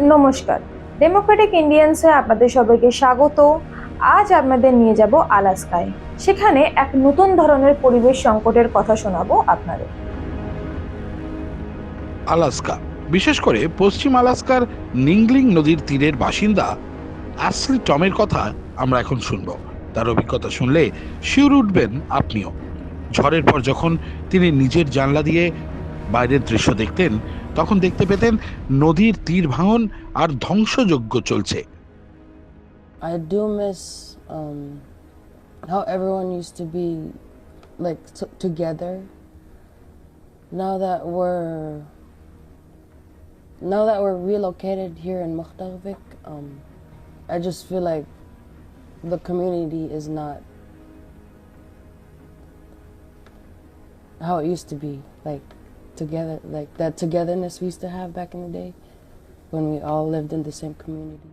নমস্কার। ডেমোক্রেটিক ইন্ডিয়ান্সে আপনাদের সবাইকে স্বাগত। আজ আপনাদের নিয়ে যাব আলাস্কায়। সেখানে এক নতুন ধরনের পরিবেশ সংকটের কথা শোনাবো আপনাদের। আলাস্কা, বিশেষ করে পশ্চিম আলাস্কার নিংলিং নদীর তীরের বাসিন্দা অ্যাসলি টমের কথা আমরা এখন শুনব। তার অভিজ্ঞতা শুনলে শিউর উঠবেন আপনিও। ঝড়ের পর যখন তিনি নিজের জানলা দিয়ে বাইরের দৃশ্য দেখতেন তখন দেখতে পেতেন নদীর তীর ভাঙন আর ধ্বংসযজ্ঞ চলছে I do miss um, how everyone used to be like t- together. Now that we're now that we're relocated here in Mukhtarvik, um, I just feel like the community is not how it used to be. Like together, like that togetherness we used to have back in the day when we all lived in the same community.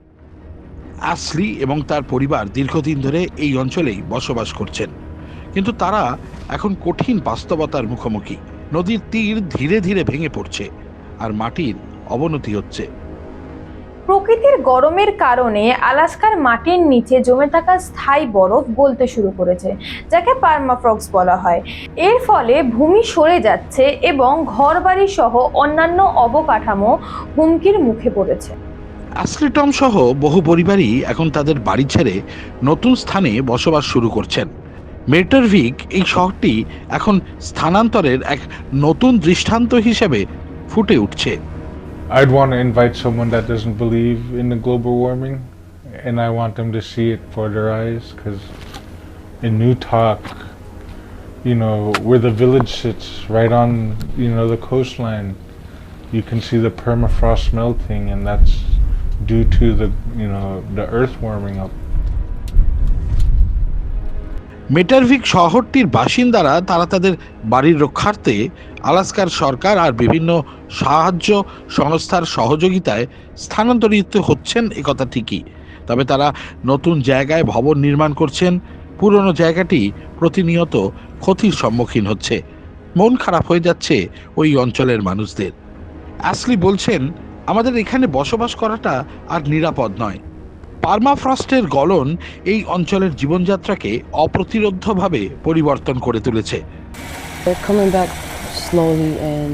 আসলি এবং তার পরিবার দীর্ঘদিন ধরে এই অঞ্চলেই বসবাস করছেন কিন্তু তারা এখন কঠিন বাস্তবতার মুখোমুখি নদীর তীর ধীরে ধীরে ভেঙে পড়ছে আর মাটির অবনতি হচ্ছে প্রকৃতির গরমের কারণে আলাস্কার মাটির নিচে জমে থাকা স্থায়ী বরফ গলতে শুরু করেছে, যাকে পার্মাফ্রক্স বলা হয়। এর ফলে ভূমি সরে যাচ্ছে এবং ঘরবাড়ি সহ অন্যান্য অবকাঠামো হুমকির মুখে পড়েছে। অ্যাসলিটম সহ বহু পরিবারই এখন তাদের বাড়ি ছেড়ে নতুন স্থানে বসবাস শুরু করছেন। মেটারভিক এই শহরটি এখন স্থানান্তরের এক নতুন দৃষ্টান্ত হিসেবে ফুটে উঠছে। I'd want to invite someone that doesn't believe in the global warming, and I want them to see it for their eyes. Because in New Talk, you know, where the village sits, right on you know the coastline, you can see the permafrost melting, and that's due to the you know the earth warming up. মেটারভিক শহরটির বাসিন্দারা, তারা তাদের বাড়ির রক্ষার্থে আলাস্কার সরকার আর বিভিন্ন সাহায্য সংস্থার সহযোগিতায় স্থানান্তরিত হচ্ছেন একথা ঠিকই। তবে তারা নতুন জায়গায় ভবন নির্মাণ করছেন। পুরনো জায়গাটি প্রতিনিয়ত ক্ষতির সম্মুখীন হচ্ছে। মন খারাপ হয়ে যাচ্ছে ওই অঞ্চলের মানুষদের। অ্যাসলি বলছেন, আমাদের এখানে বসবাস করাটা আর নিরাপদ নয়। পার্মাফ্রস্টের গলন এই অঞ্চলের জীবনযাত্রাকে অপ্রতিরোধ্যভাবে পরিবর্তন করে তুলেছে They're coming back slowly, and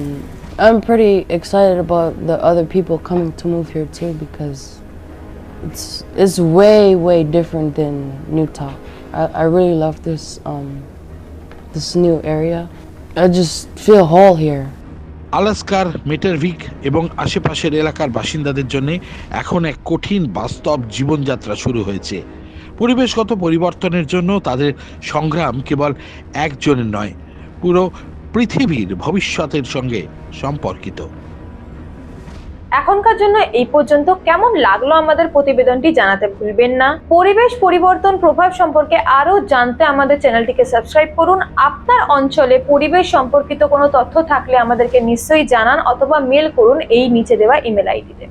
I'm pretty excited about the other people coming to move here too because it's it's way way different than New Talk. I, I really love this um this new area. I just feel whole here. আলাস্কার, মেটারভিক এবং আশেপাশের এলাকার বাসিন্দাদের জন্য এখন এক কঠিন বাস্তব জীবনযাত্রা শুরু হয়েছে। পরিবেশগত পরিবর্তনের জন্য তাদের সংগ্রাম কেবল একজনের নয়, পুরো পৃথিবীর ভবিষ্যতের সঙ্গে সম্পর্কিত। এখনকার জন্য এই পর্যন্ত কেমন লাগল আমাদের প্রতিবেদনটি জানাতে ভুলবেন না। পরিবেশ পরিবর্তন প্রভাব সম্পর্কে আরও জানতে আমাদের চ্যানেলটিকে সাবস্ক্রাইব করুন। আপনার অঞ্চলে পরিবেশ সম্পর্কিত কোনো তথ্য থাকলে আমাদেরকে নিশ্চয়ই জানান অথবা মেল করুন এই নিচে দেওয়া ইমেল আইডিতে।